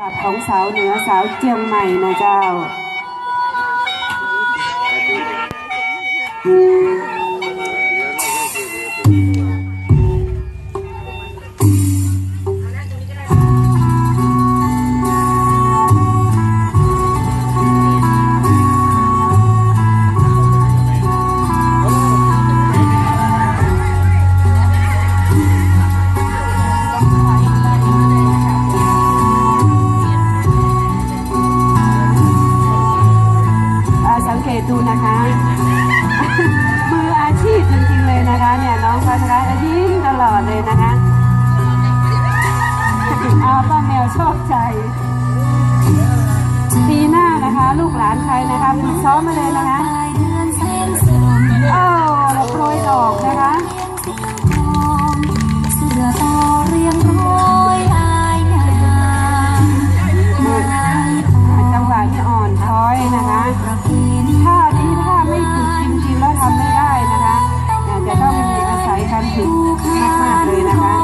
บาทของสาวเหนือสาวเจียงใหม่นะเจ้า ชอบใจ ปีหน้านะคะ ลูกหลานใครนะคะฝึกซ้อมมาเลยนะคะโอ้เราโปรยดอกนะคะจังหวะที่อ่อนช้อยนะคะประเพณีท่านี้ถ้าไม่ฝึกจริงๆแล้วทำไม่ได้นะคะเนี่ยจะต้องมีอาศัยการฝึกมากๆเลยนะคะ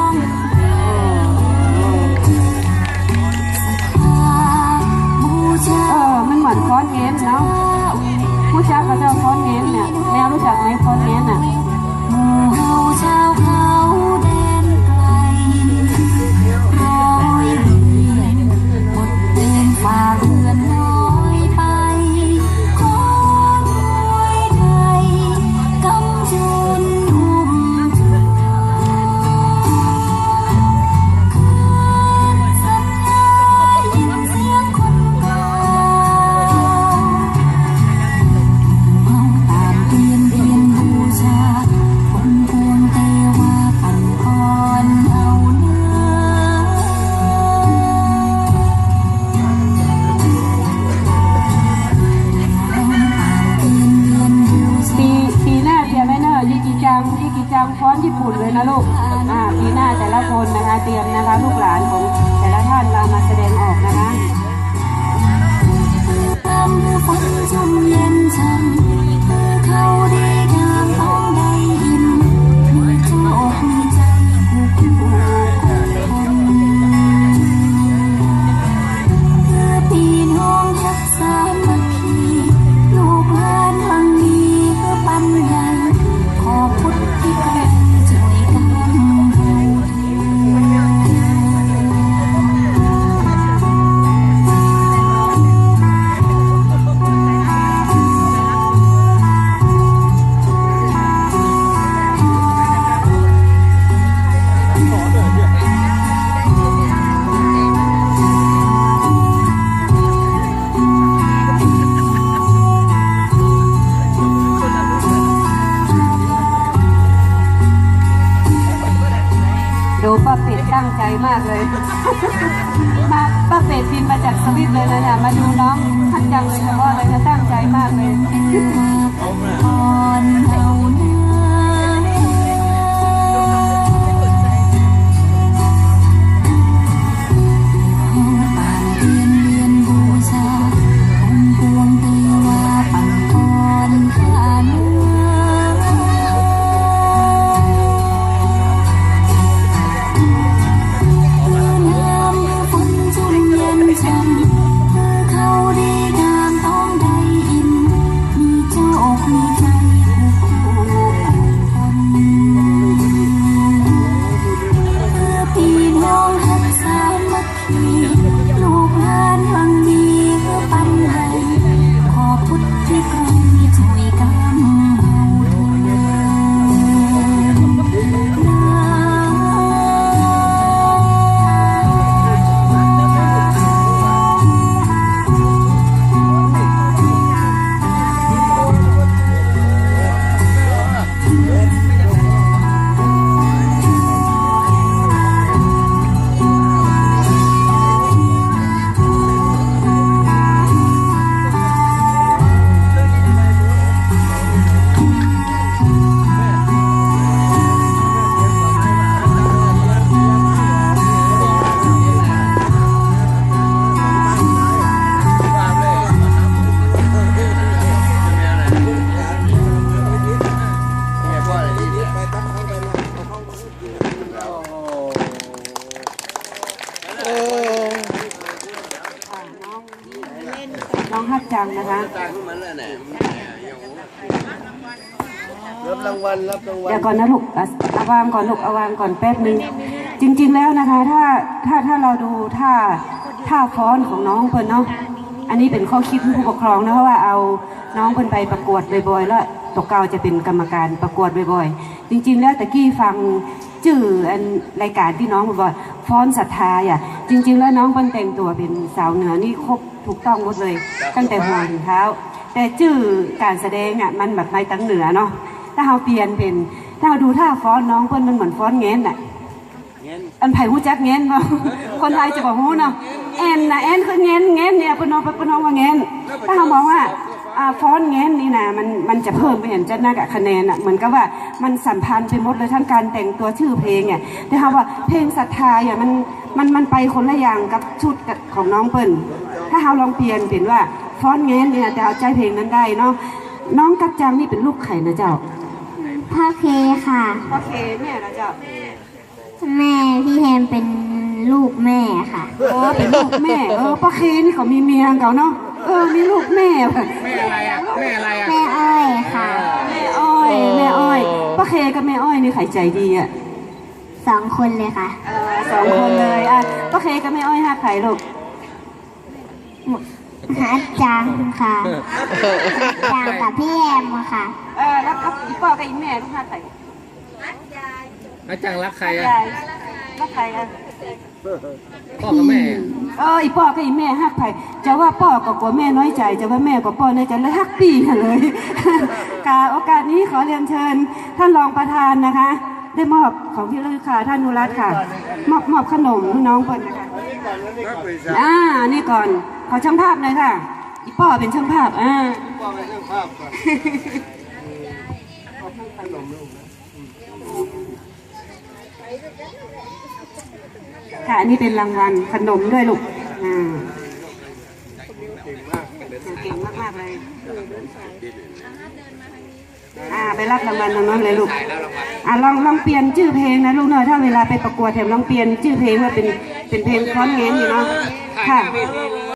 ฟ้อนญี่ปุ่นเลยนะลูกอ่าปีหน้าแต่ละคนนะคะเตรียมนะคะลูกหลานของแต่ละท่านเรามาแสดงออกนะคะ ทำฝนชุ่มเย็นช่ำ เลยนะเนี่ยมาดูน้องทันจังเลยเฉพาะเลยนะตั้งใจมากเลยพ จังนะคะ รับรางวัลรับรางวัลเดี๋ยวก่อนนะลูกเอาเอาวางก่อนลูกเอาวางก่อนแป๊บนึง จริง ๆ แล้วนะคะ ถ้าถ้าถ้าเราดูท่าท่าฟ้อนของน้องเพิ่นเนาะ อันนี้เป็นข้อคิดของผู้ปกครองนะเพราะว่าเอาน้องเพิ่นไปประกวดบ่อยๆแล้วตกเกาจะเป็นกรรมการประกวดบ่อยๆ จริง ๆ แล้วตะกี้ฟังชื่ออันรายการที่น้องบอกว่าฟ้อนศรัทธาอะจริง ๆ แล้วน้องเพิ่นแต่งตัวเป็นสาวเหนือนี่ครบ ถูกต้องหมดเลย ตั้งแต่หัวถึงเท้า แต่ชื่อการแสดงอะมันแบบไม่ตั้งเหนือเนาะถ้าเราเปลี่ยนเป็นถ้าเราดูท่าฟ้อนน้องเพิ่นมันเหมือนฟ้อนเง้นน่ะอันไผ่หูจักเง้นบ่คนไทยจะบอกหูเนาะแอนนะแอนคือเง้นเง้นเนี่ยเพิ่นน้องเพิ่นน้องว่าเง้นถ้าเราบอกว่าอ่าฟ้อนเง้นนี่นะมันมันจะเพิ่มไปเห็นจะน่ากับคะแนนอะเหมือนกับว่ามันสัมพันธ์ไปหมดเลยทั้งการแต่งตัวชื่อเพลงเนี่ยแต่ถ้าว่าเพลงศรัทธาอะมันมันมันไปคนละอย่างกับชุดของน้องเปิ้ล ถ้าเราลองเปลี่ยนเป็นว่าฟ้อนเง้นเนี่ยจะเอาใจเพลงนั้นได้เนาะน้องกัจจังนี่เป็นลูกไข่นะเจ้าพ่อเคค่ะโอเคแม่นะเจ้าแม่พี่แฮมเป็นลูกแม่ค่ะเออเป็นลูกแม่เออป้าเคนี่เขามีเมียเขาเนาะเออมีลูกแม่ว่ะแม่อะไรอะแม่อะไรอะแม่อ้อยค่ะแม่อ้อยแม่อ้อยป้าเคกับแม่อ้อยนี่ใครใจดีอะสองคนเลยค่ะเออสองคนเลยอะป้าเคกับแม่อ้อยห้าไข่ลูก ฮัดจังค่ะจังกับพี่แฮมค่ะ เออแล้วก็อีป้อกับอีแม่ลูกห้าไข่อาจารย์รักใครอะยายป้าไข่อะพ่อกับแม่ เอออีป้อกับอีแม่ฮักไผ่จะว่าป้อก็กลัวแม่น้อยใจ จะว่าแม่ก็ป้อน้อยใจเลยฮักปีกันเลยกาโอกาสนี้ขอเรียนเชิญ ท่านรองประธานนะคะ ได้มอบของที่ระลึกค่ะท่านนุรัตน์ค่ะ มอบมอบขนมให้น้องเปิ้ลนะคะอ่านี่ก่อน ขอช่างภาพหน่อยค่ะ อีป้อเป็นช่างภาพ อ่าค่ะอันนี้เป็นรางวัลขนมด้วยลูก อ่าเก่งมากๆเลยอ่าไปรับรางวัลตรงนั้นเลยลูก อ่าลองลองเปลี่ยนชื่อเพลงนะลูกเนาะถ้าเวลาไปประกวดแถมลองเปลี่ยนชื่อเพลงว่าเป็นเป็นเพลงคล้อนเง้นอยู่เนาะค่ะ